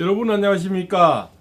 여러분 안녕하십니까?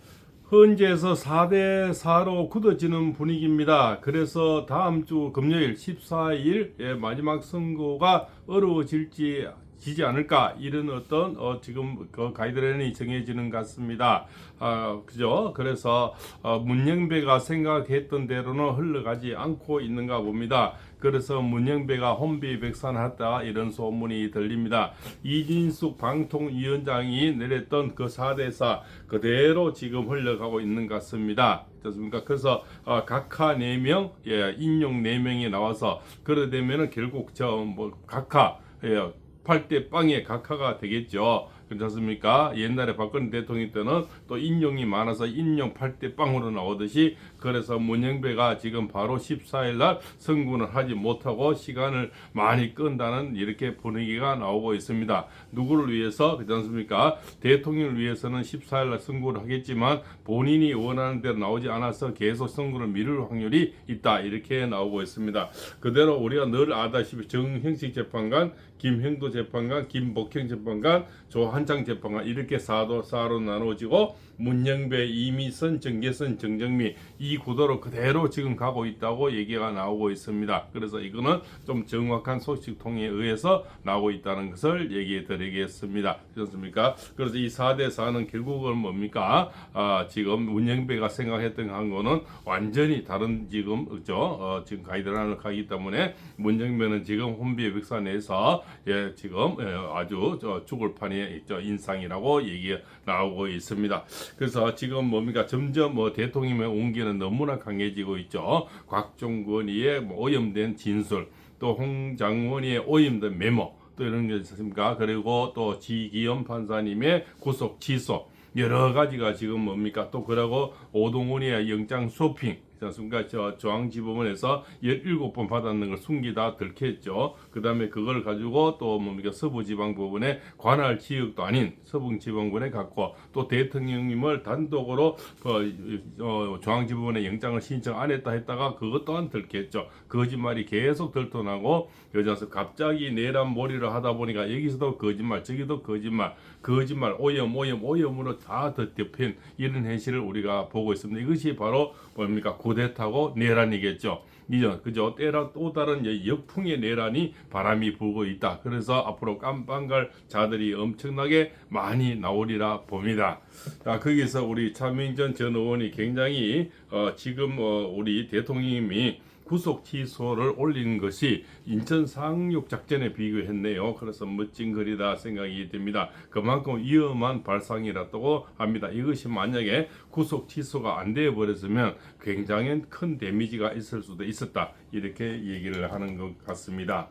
현재에서 4대 4로 굳어지는 분위기입니다. 그래서 다음 주 금요일 14일 예, 마지막 선거가 어려워질지 지지 않을까 이런 어떤 어, 지금 그 가이드라인이 정해지는 것 같습니다. 아 그죠? 그래서 어, 문영배가 생각했던 대로는 흘러가지 않고 있는가 봅니다. 그래서 문영배가 혼비백산하다 이런 소문이 들립니다. 이진숙 방통위원장이 내렸던 그 4대4 그대로 지금 흘러가고 있는 것 같습니다. 그렇습니까? 그래서 어, 각하 4명, 예, 인용 4명이 나와서 그러 되면은 결국 저뭐 각하 예, 8대 빵의 각하가 되겠죠. 그렇지 않습니까? 옛날에 박근혜 대통령 때는 또 인용이 많아서 인용 8대 빵으로 나오듯이 그래서 문영배가 지금 바로 14일 날 선군을 하지 못하고 시간을 많이 끈다는 이렇게 분위기가 나오고 있습니다. 누구를 위해서 그렇지 않습니까? 대통령을 위해서는 14일 날 선군을 하겠지만 본인이 원하는 대로 나오지 않아서 계속 선군을 미룰 확률이 있다. 이렇게 나오고 있습니다. 그대로 우리가 늘 아다시피 정형식 재판관, 김형도 재판관, 김복형 재판관, 조한창 재판관 이렇게 사도 사로 나눠지고 문영배, 이미선, 정계선, 정정미 이 구도로 그대로 지금 가고 있다고 얘기가 나오고 있습니다. 그래서 이거는 좀 정확한 소식통에 의해서 나오고 있다는 것을 얘기해 드리겠습니다. 그렇습니까? 그래서 이 4대 4는 결국은 뭡니까? 아, 지금 문영배가 생각했던 한 거는 완전히 다른 지금 그죠? 어, 지금 가이드라인을 가기 때문에 문영배는 지금 혼비의 백사 내에서 예, 지금 예, 아주 저 죽을 판에 있죠. 인상이라고 얘기가 나오고 있습니다. 그래서 지금 뭡니까 점점 뭐 대통령의 온기는 너무나 강해지고 있죠. 곽종건이의 뭐 오염된 진술, 또 홍 장원이의 오염된 메모, 또 이런 게 있습니까? 그리고 또 지기현 판사님의 구속 취소. 여러 가지가 지금 뭡니까? 또 그러고 오동훈이의 영장 쇼핑, 않습니까? 저 중앙지법원에서 17번 받았는 걸 숨기다 들켰죠. 그 다음에 그걸 가지고 또 뭡니까? 서부지방법원에 관할 지역도 아닌 서부지방법원에 갖고 또 대통령님을 단독으로 그 어, 중앙지법원에 영장을 신청 안 했다 했다가 그것 또한 들켰죠. 거짓말이 계속 들통나고 여자서 갑자기 내란 몰이를 하다 보니까 여기서도 거짓말, 저기도 거짓말, 거짓말, 오염, 오염, 오염으로 다 덮인 이런 현실을 우리가 보고 있습니다. 이것이 바로 뭡니까? 고대타고 내란이겠죠. 이전 그죠 때라 또 다른 이 역풍의 내란이 바람이 불고 있다. 그래서 앞으로 깜빵갈 자들이 엄청나게 많이 나오리라 봅니다. 자 거기서 우리 차명전 전 의원이 굉장히 어, 지금 어, 우리 대통령님이 구속 취소를 올리는 것이 인천 상륙 작전에 비교했네요. 그래서 멋진 글이다 생각이 듭니다. 그만큼 위험한 발상이라고 합니다. 이것이 만약에 구속 취소가 안 되어 버렸으면 굉장히 큰 데미지가 있을 수도 있었다. 이렇게 얘기를 하는 것 같습니다.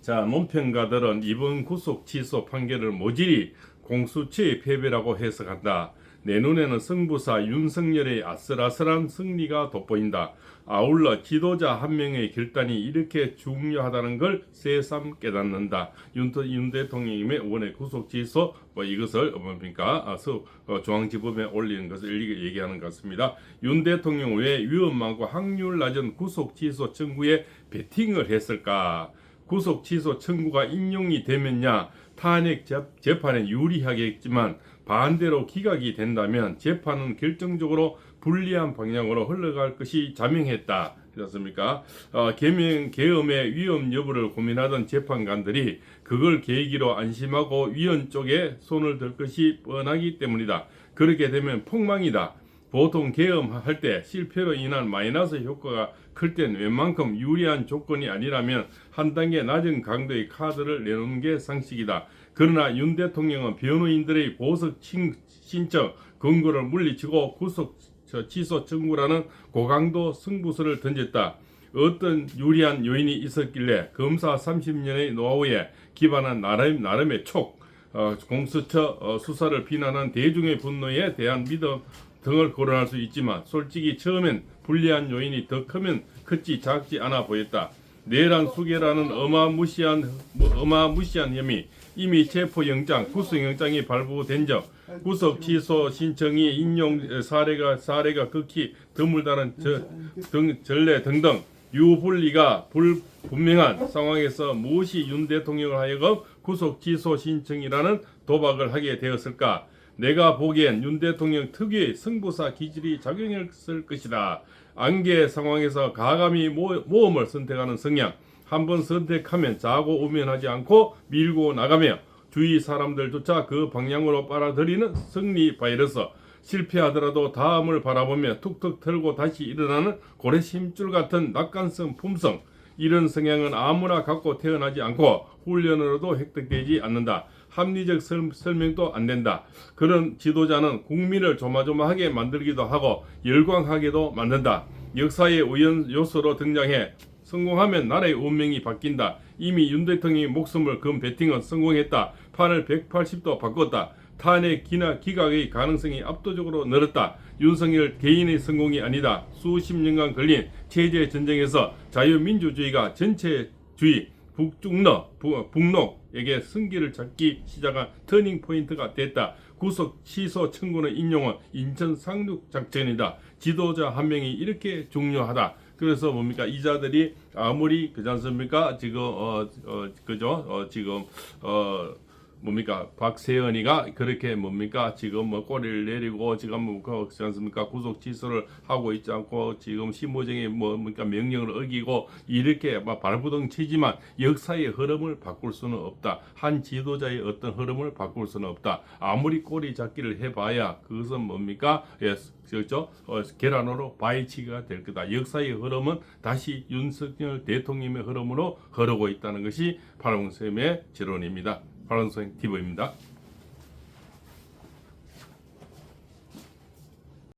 자, 논평가들은 이번 구속 취소 판결을 모질이 공수처의 패배라고 해석한다. 내 눈에는 승부사 윤석열의 아슬아슬한 승리가 돋보인다. 아울러 지도자 한 명의 결단이 이렇게 중요하다는 걸 새삼 깨닫는다. 윤, 윤 대통령님의 원의 구속 취소 뭐 이것을 뭡니까 아, 서, 어, 중앙지법에 올리는 것을 얘기하는 것 같습니다. 윤 대통령 왜 위험 많고 확률 낮은 구속 취소 청구에 베팅을 했을까? 구속 취소 청구가 인용이 되면야 탄핵 재- 재판에 유리하겠지만 반대로 기각이 된다면 재판은 결정적으로 불리한 방향으로 흘러갈 것이 자명했다. 그렇습니까? 어, 개명 계엄의 위험 여부를 고민하던 재판관들이 그걸 계기로 안심하고 위원 쪽에 손을 들 것이 뻔하기 때문이다. 그렇게 되면 폭망이다. 보통 계엄할 때 실패로 인한 마이너스 효과가 클 땐 웬만큼 유리한 조건이 아니라면 한 단계 낮은 강도의 카드를 내놓는 게 상식이다. 그러나 윤 대통령은 변호인들의 보석 친- 신청 근거를 물리치고 구속 저 취소 청구라는 고강도 승부수를 던졌다. 어떤 유리한 요인이 있었길래 검사 30년의 노하우에 기반한 나름, 나름의 촉, 어, 공수처 어, 수사를 비난한 대중의 분노에 대한 믿음 등을 거론할 수 있지만 솔직히 처음엔 불리한 요인이 더 크면 크지 작지 않아 보였다. 내란 수계라는 어마무시한 뭐, 어마무시한 혐의 이미 체포영장, 구속영장이 발부된 적, 구속 취소 신청이 인용 사례가 사례가 극히 드물다는 저, 등 전례 등등 유불리가 불분명한 상황에서 무엇이 윤 대통령을 하여금 구속 취소 신청이라는 도박을 하게 되었을까? 내가 보기엔 윤 대통령 특유의 승부사 기질이 작용했을 것이다. 안개 상황에서 가감히 모- 모험을 선택하는 성향. 한번 선택하면 자고 우면하지 않고 밀고 나가며 주위 사람들조차 그 방향으로 빨아들이는 승리 바이러스. 실패하더라도 다음을 바라보며 툭툭 털고 다시 일어나는 고래 심줄 같은 낙관성 품성. 이런 성향은 아무나 갖고 태어나지 않고 훈련으로도 획득되지 않는다. 합리적 설, 설명도 안 된다. 그런 지도자는 국민을 조마조마하게 만들기도 하고 열광하게도 만든다. 역사의 우연 요소로 등장해 성공하면 나라의 운명이 바뀐다. 이미 윤 대통령이 목숨을 건 배팅은 성공했다. 판을 180도 바꿨다. 탄핵 기나 기각의 가능성이 압도적으로 늘었다. 윤석열 개인의 성공이 아니다. 수십 년간 걸린 체제 전쟁에서 자유민주주의가 전체주의 북중러 부- 북록 에게 승기를 잡기 시작한 터닝 포인트가 됐다. 구속 취소 청구는 인용은 인천 상륙 작전이다. 지도자 한 명이 이렇게 중요하다. 그래서 뭡니까 이자들이 아무리 그지 않습니까 지금 어, 어 그죠 어 지금 어 뭡니까? 박세현이가 그렇게 뭡니까? 지금 뭐 꼬리를 내리고 지금 뭐 그렇지 않습니까? 구속 취소를 하고 있지 않고 지금 심호정의 뭐 뭡니까? 명령을 어기고 이렇게 막 발부둥 치지만 역사의 흐름을 바꿀 수는 없다. 한 지도자의 어떤 흐름을 바꿀 수는 없다. 아무리 꼬리 잡기를 해봐야 그것은 뭡니까? 예 그렇죠? 어, 계란으로 바위치기가 될 거다. 역사의 흐름은 다시 윤석열 대통령의 흐름으로 흐르고 있다는 것이 파랑쌤의 지론입니다. 파란색 TV입니다.